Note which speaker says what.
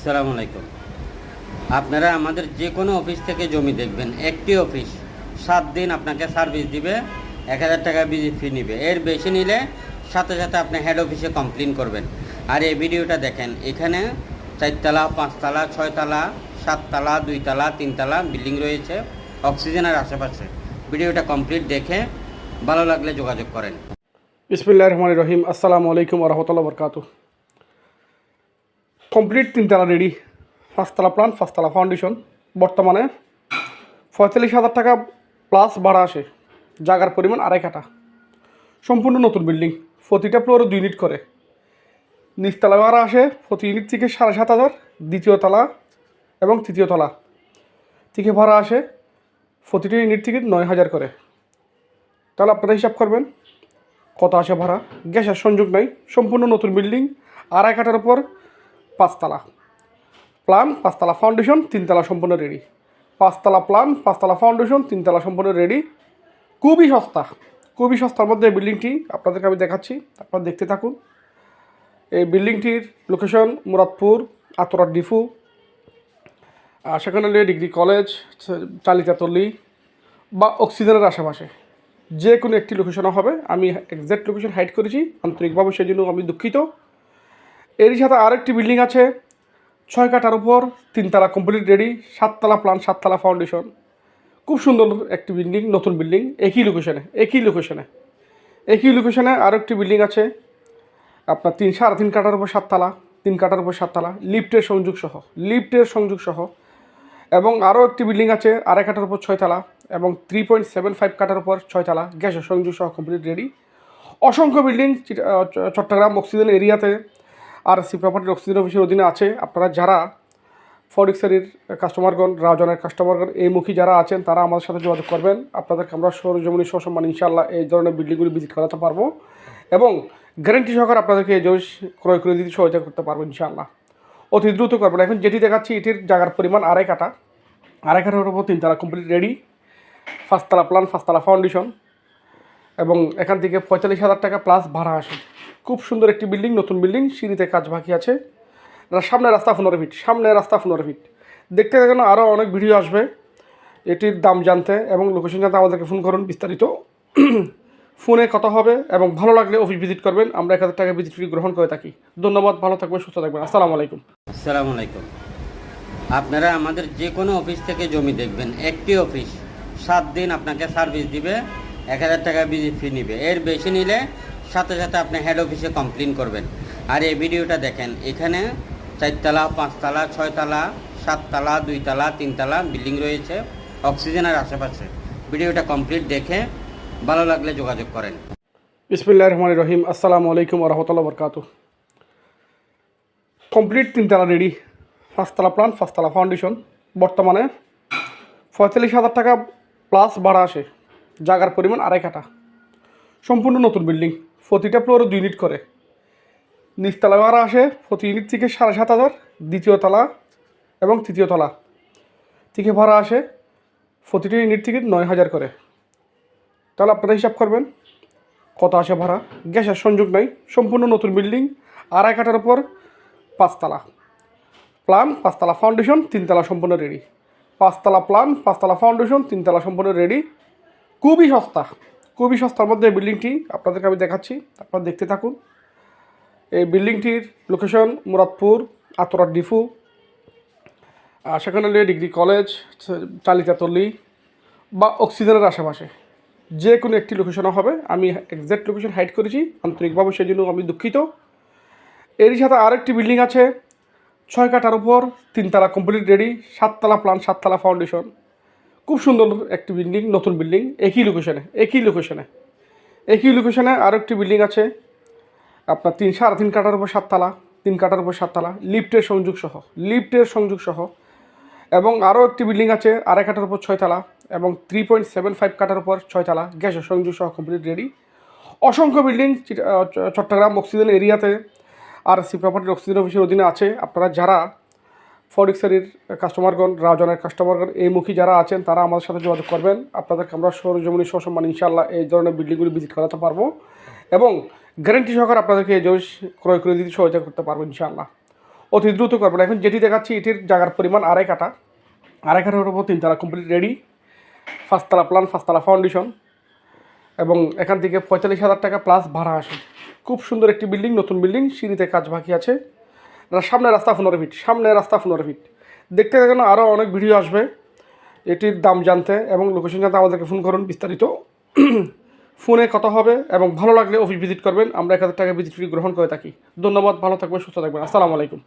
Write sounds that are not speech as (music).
Speaker 1: আসসালামু আলাইকুম। আপনারা আমাদের যে কোনো অফিস থেকে জমি দেখবেন, একটি অফিস সাত দিন আপনাকে সার্ভিস দিবে, এক হাজার টাকা বিজি ফি নিবে। এর বেশি নিলে সাথে সাথে আপনি হেড অফিসে কমপ্লেন করবেন। আর এই ভিডিওটা দেখেন, এখানে চারতলা, পাঁচতলা, ছয়তলা, সাততলা, দুইতলা, তিনতলা বিল্ডিং রয়েছে অক্সিজেনের আশেপাশে। ভিডিওটা কমপ্লিট দেখে ভালো লাগলে যোগাযোগ করেন।
Speaker 2: বিসমিল্লাহ রহমান রহিম। আসসালামু আলাইকুম রহমতুল্লাহ বরকাত কমপ্লিট তিনতলা রেডি। পাঁচতলা প্ল্যান পাঁচতলা ফাউন্ডেশন বর্তমানে পঁয়তাল্লিশ হাজার টাকা প্লাস ভাড়া আসে, জায়গার পরিমাণ আড়াই কাটা সম্পূর্ণ নতুন বিল্ডিং প্রতিটা ফ্লোরে দুই ইউনিট করে। নিচতলা ভাড়া আসে প্রতি ইউনিট থেকে সাড়ে সাত হাজার, দ্বিতীয় তলা এবং তৃতীয় তলা থেকে ভাড়া আসে প্রতিটা ইউনিট থেকে নয় হাজার করে। তাহলে আপনারা হিসাব করবেন, কত আসে ভাড়া? গ্যাসের সংযোগ নাই, সম্পূর্ণ নতুন বিল্ডিং আড়াই কাটার উপর পাঁচতলা। প্ল্যান পাঁচতলা ফাউন্ডেশন, তিনতলা সম্পূর্ণ রেডি। পাঁচতলা প্ল্যান পাঁচতলা ফাউন্ডেশন, তিনতলা সম্পূর্ণ রেডি। খুবই সস্তা। খুবই সস্তার মধ্যে এই বিল্ডিংটি আপনাদেরকে আমি দেখাচ্ছি। আপনারা দেখতে থাকুন। এই বিল্ডিংটির লোকেশন মুরাদপুর, আতরা ডিফু। সেখানে ডিগ্রি কলেজ চালিতাতলি বা অক্সিজেনের আশেপাশে। যে কোনো একটি লোকেশনে হবে। আমি এক্সাক্ট লোকেশন হাইড করেছি। আন্তরিকভাবে সেই জন্য আমি দুঃখিত। এরই সাথে আরেকটি বিল্ডিং আছে। ছয় কাটার উপর তিনতলা কমপ্লিট রেডি সাততলা প্ল্যান সাততলা ফাউন্ডেশন খুব সুন্দর একটি বিল্ডিং নতুন বিল্ডিং একই লোকেশনে একই লোকেশনে একই লোকেশনে আরও একটি বিল্ডিং আছে। আপনার তিন, সাড়ে তিন কাটার উপর সাততলা তিন কাটার উপর সাততলা লিফটের সংযোগ সহ লিফটের সংযোগ সহ। এবং আরও একটি বিল্ডিং আছে, আড়াই কাটার উপর ছয়তলা এবং থ্রি পয়েন্ট সেভেন ফাইভ কাটার উপর ছয়তলা গ্যাসের সংযোগ সহ কমপ্লিট রেডি অসংখ্য বিল্ডিং চিটা- চট্টগ্রাম অক্সিজেন এরিয়াতে আর সি প্রপার্টির অক্সিজেন অফিসের অধীনে আছে। আপনারা যারা ফরিক্সারির কাস্টমারগণ, রাজনের কাস্টমারগণ এই মুখী যারা আছেন, তারা আমাদের সাথে যোগাযোগ করবেন। আপনাদেরকে আমরা সৌরজমিনী সসম্মান ইনশাল্লাহ এই ধরনের বিল্ডিংগুলি ভিজিট করাতে পারব এবং গ্যারেন্টি সহকারে আপনাদেরকে এই জমি ক্রয় করে দিতে সহযোগিতা করতে পারব ইনশাল্লাহ অতি দ্রুত করবেন। এখন যেটি দেখাচ্ছি, এটির জায়গার পরিমাণ আড়াই কাটা আড়াই কাটার উপর তিনতলা কমপ্লিট রেডি পাঁচতলা প্ল্যান পাঁচতলা ফাউন্ডেশন এবং এখান থেকে পঁয়তাল্লিশ হাজার টাকা প্লাস ভাড়া আসে। খুব সুন্দর একটি বিল্ডিং নতুন বিল্ডিং সিঁড়িতে কাজ বাকি আছে। সামনে রাস্তা পনেরো ফিট, সামনে রাস্তা পনেরো ফিট। দেখতে থাকেন আরও অনেক ভিডিও আসবে। এটির দাম জানতে এবং লোকেশন জানতে আমাদেরকে ফোন করুন বিস্তারিত। (clears throat) ফোনে কথা হবে এবং ভালো লাগলে অফিস ভিজিট করবেন। আমরা এক হাজার টাকা ভিজিট ফি গ্রহণ করে থাকি। ধন্যবাদ, ভালো থাকবেন, সুস্থ থাকবেন। আসসালামু আলাইকুম।
Speaker 1: আসসালামু আলাইকুম। আপনারা আমাদের যে কোনো অফিস থেকে জমি দেখবেন। একটি অফিস সাত দিন আপনাকে সার্ভিস দিবে। এক হাজার টাকা বিজি ফি নিবে। এর বেশি নিলে সাথে সাথে আপনি হেড অফিসে কমপ্লেন করবেন। আর এই ভিডিওটা দেখেন, এখানে চারতলা, পাঁচতলা, ছয়তলা, সাততলা, দুইতলা, তিনতলা বিল্ডিং রয়েছে অক্সিজেনের আশেপাশে। ভিডিওটা কমপ্লিট দেখে ভালো লাগলে যোগাযোগ করেন।
Speaker 2: বিসমিল্লাহ রহমান রহিম। আসসালামু আলাইকুম রহমতুল্লাহ বরকাত কমপ্লিট তিনতলা রেডি পাঁচতলা প্ল্যান পাঁচতলা ফাউন্ডেশন বর্তমানে পঁয়তাল্লিশ হাজার টাকা প্লাস ভাড়া আসে। জায়গার পরিমাণ আড়াই কাটা সম্পূর্ণ নতুন বিল্ডিং। প্রতিটা ফ্লোরে দুই ইউনিট করে। নিচতলা ভাড়া আসে, প্রতি ইউনিট থেকে সাড়ে সাত হাজার। দ্বিতীয় তলা এবং তৃতীয় তলা থেকে ভাড়া আসে, প্রতিটা ইউনিট থেকে নয় হাজার করে। তাহলে আপনারা হিসাব করবেন, কত আসে ভাড়া? গ্যাসের সংযোগ নাই, সম্পূর্ণ নতুন বিল্ডিং, আড়াই কাটার উপর পাঁচতলা প্লান পাঁচতলা ফাউন্ডেশন তিনতলা সম্পূর্ণ রেডি পাঁচতলা প্লান পাঁচতলা ফাউন্ডেশন তিনতলা সম্পূর্ণ রেডি খুবই সস্তা, খুবই সস্তার মধ্যে বিল্ডিংটি আপনাদেরকে আমি দেখাচ্ছি, আপনারা দেখতে থাকুন। এই বিল্ডিংটির লোকেশন মুরাদপুর আতরা ডিফু সেখানে ডিগ্রি কলেজ চালিতাতলি বা অক্সিজেনের আশেপাশে। যে কোনো একটি লোকেশনে হবে, আমি এক্সাক্ট লোকেশন হাইড করেছি, আন্তরিকভাবে সেই জন্য আমি দুঃখিত। এরই সাথে আরেকটি বিল্ডিং আছে, ছয় কাটার উপর তিনতলা কমপ্লিট রেডি সাততলা প্লান সাততলা ফাউন্ডেশন খুব সুন্দর একটি বিল্ডিং, নতুন বিল্ডিং, একই লোকেশনে একই লোকেশনে একই লোকেশনে আরও একটি বিল্ডিং আছে, আপনার তিন, সাড়ে তিন কাটার উপর সাততলা, তিন কাটার উপর সাততলা, লিফটের সংযোগ সহ, লিফটের সংযোগ সহ। এবং আরও একটি বিল্ডিং আছে, আড়াই কাটার উপর ছয়তলা এবং থ্রি পয়েন্ট সেভেন ফাইভ কাটার উপর ছয়তলা, গ্যাসের সংযোগ সহ কমপ্লিট রেডি অসংখ্য বিল্ডিং চিটা- চট্টগ্রাম অক্সিজেন এরিয়াতে আর সি প্রপার্টির অক্সিজেন অফিসের অধীনে আছে। আপনারা যারা ফরিক্সারির কাস্টমারগণ, রাজনের কাস্টমারগণ, এই মুখী যারা আছেন, তারা আমাদের সাথে যোগাযোগ করবেন। আপনাদেরকে আমরা সৌরজমিনী সসম্মান ইনশাল্লাহ এই ধরনের বিল্ডিংগুলি ভিজিট করাতে পারব এবং গ্যারেন্টি সহকারে আপনাদেরকে এই জমি ক্রয় করে দিতে সহযোগিতা করতে পারব ইনশাল্লাহ অতি দ্রুত করবেন। এখন যেটি দেখাচ্ছি, এটির জায়গার পরিমাণ আড়াই কাটা আড়াই কাটার উপর তিনতলা কমপ্লিট রেডি পাঁচতলা প্ল্যান পাঁচতলা ফাউন্ডেশন এবং এখান থেকে পঁয়তাল্লিশ হাজার টাকা প্লাস ভাড়া আসে। খুব সুন্দর একটি বিল্ডিং নতুন বিল্ডিং সিঁড়িতে কাজ বাকি আছে। সামনে রাস্তা পনেরো ফিট সামনে রাস্তা পনেরো ফিট দেখতে থাকেন আরও অনেক ভিডিও আসবে। এটির দাম জানতে এবং লোকেশন জানতে আমাদেরকে ফোন করুন বিস্তারিত। (clears throat) ফোনে কথা হবে এবং ভালো লাগলে অফিস ভিজিট করবেন। আমরা এক হাজার টাকা ভিজিট গ্রহণ করে থাকি। ধন্যবাদ, ভালো থাকবেন, সুস্থ থাকবেন। আসসালামু আলাইকুম।